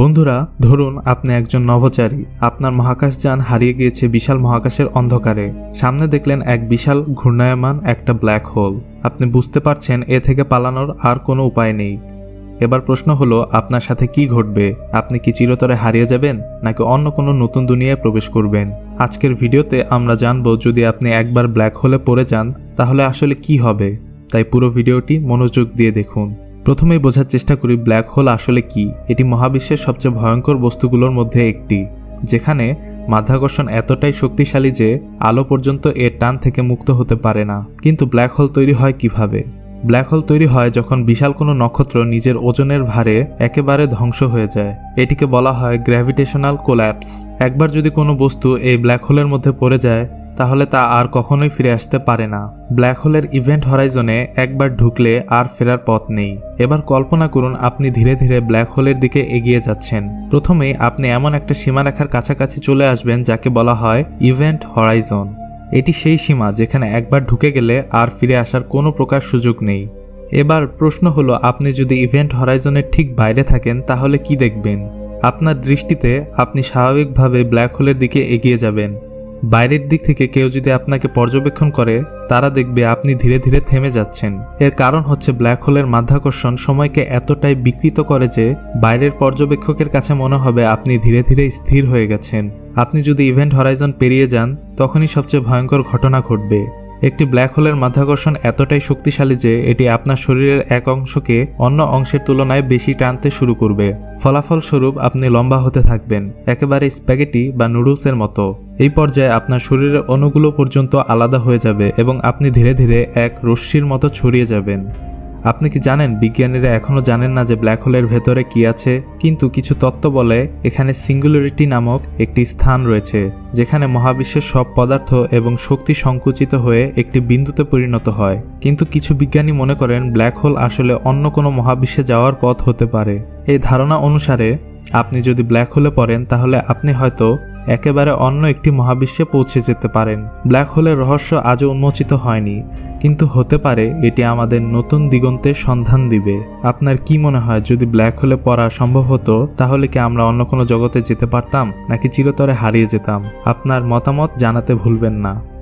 বন্ধুরা, ধরুন আপনি একজন নভোচারী। আপনার মহাকাশযান হারিয়ে গিয়েছে বিশাল মহাকাশের অন্ধকারে। সামনে দেখলেন এক বিশাল ঘূর্ণায়মান একটা ব্ল্যাক হোল। আপনি বুঝতে পারছেন এ থেকে পালানোর আর কোনো উপায় নেই। এবার প্রশ্ন হলো, আপনার সাথে কি ঘটবে? আপনি কি চিরতরে হারিয়ে যাবেন, নাকি অন্য কোনো নতুন দুনিয়ায় প্রবেশ করবেন? আজকের ভিডিওতে আমরা জানব, যদি আপনি একবার ব্ল্যাক হোলে পড়ে যান, তাহলে আসলে কি হবে? তাই পুরো ভিডিওটি মনোযোগ দিয়ে দেখুন। প্রথমেই বোঝার চেষ্টা করি ব্ল্যাক হোল আসলে কি। এটি মহাবিশ্বের সবচেয়ে ভয়ঙ্কর বস্তুগুলোর মধ্যে একটি, যেখানে মাধ্যাকর্ষণ এতটাই শক্তিশালী যে আলো পর্যন্ত এর টান থেকে মুক্ত হতে পারে না। কিন্তু ব্ল্যাক হোল তৈরি হয় কীভাবে? ব্ল্যাক হোল তৈরি হয় যখন বিশাল কোনো নক্ষত্র নিজের ওজনের ভারে একেবারে ধ্বংস হয়ে যায়। এটিকে বলা হয় গ্র্যাভিটেশনাল কোল্যাপস একবার যদি কোনো বস্তু এই ব্ল্যাক হোলের মধ্যে পড়ে যায় তাহলে তা আর কখনোই ফিরে আসতে পারে না। ব্ল্যাক হোলের ইভেন্ট হরাইজনে একবার ঢুকলে আর ফেরার পথ নেই। এবার কল্পনা করুন, আপনি ধীরে ধীরে ব্ল্যাক হোলের দিকে এগিয়ে যাচ্ছেন। প্রথমেই আপনি এমন একটা সীমারেখার কাছাকাছি চলে আসবেন, যাকে বলা হয় ইভেন্ট হরাইজন এটি সেই সীমা যেখানে একবার ঢুকে গেলে আর ফিরে আসার কোনো প্রকার সুযোগ নেই। এবার প্রশ্ন হলো, আপনি যদি ইভেন্ট হরাইজনের ঠিক বাইরে থাকেন, তাহলে কি দেখবেন? আপনার দৃষ্টিতে আপনি স্বাভাবিকভাবে ব্ল্যাক হোলের দিকে এগিয়ে যাবেন। বাইরের দিক থেকে কেউ যদি আপনাকে পর্যবেক্ষণ করে, তারা দেখবে আপনি ধীরে ধীরে থেমে যাচ্ছেন। এর কারণ হচ্ছে ব্ল্যাক হোলের মাধ্যাকর্ষণ সময়কে এতটাই বিকৃত করে যে, বাইরের পর্যবেক্ষকের কাছে মনে হবে আপনি ধীরে ধীরে স্থির হয়ে গেছেন। আপনি যদি ইভেন্ট হরাইজন পেরিয়ে যান, তখনই সবচেয়ে ভয়ঙ্কর ঘটনা ঘটবে। একটি ব্ল্যাক হোলের মাধ্যাকর্ষণ এতটাই শক্তিশালী যে, এটি আপনার শরীরের এক অংশকে অন্য অংশের তুলনায় বেশি টানতে শুরু করবে। ফলাফলস্বরূপ আপনি লম্বা হতে থাকবেন, একেবারে স্প্যাগেটি বা নুডলসের মতো। এই পর্যায়ে আপনার শরীরের অণুগুলো পর্যন্ত আলাদা হয়ে যাবে এবং আপনি ধীরে ধীরে এক রশ্মির মতো ছড়িয়ে যাবেন। আপনি কি জানেন, বিজ্ঞানীরা এখনও জানেন না যে ব্ল্যাক হোলের ভেতরে কি আছে, কিন্তু কিছু তত্ত্ব বলে এখানে সিঙ্গুলারিটি নামক একটি স্থান রয়েছে, যেখানে মহাবিশ্বের সব পদার্থ এবং শক্তি সংকুচিত হয়ে একটি বিন্দুতে পরিণত হয়। কিন্তু কিছু বিজ্ঞানী মনে করেন ব্ল্যাক হোল আসলে অন্য কোনো মহাবিশ্বে যাওয়ার পথ হতে পারে। এই ধারণা অনুসারে আপনি যদি ব্ল্যাক হোলে পড়েন, তাহলে আপনি হয়তো একেবারে অন্য একটি মহাবিশ্বে পৌঁছে যেতে পারেন। ব্ল্যাক হোলের রহস্য আজও উন্মোচিত হয়নি, কিন্তু হতে পারে এটি আমাদের নতুন দিগন্তের সন্ধান দিবে। আপনার কি মনে হয়, যদি ব্ল্যাক হোলে পড়া সম্ভব হতো, তাহলে কি আমরা অন্য কোনো জগতে যেতে পারতাম, নাকি চিরতরে হারিয়ে যেতাম? আপনার মতামত জানাতে ভুলবেন না।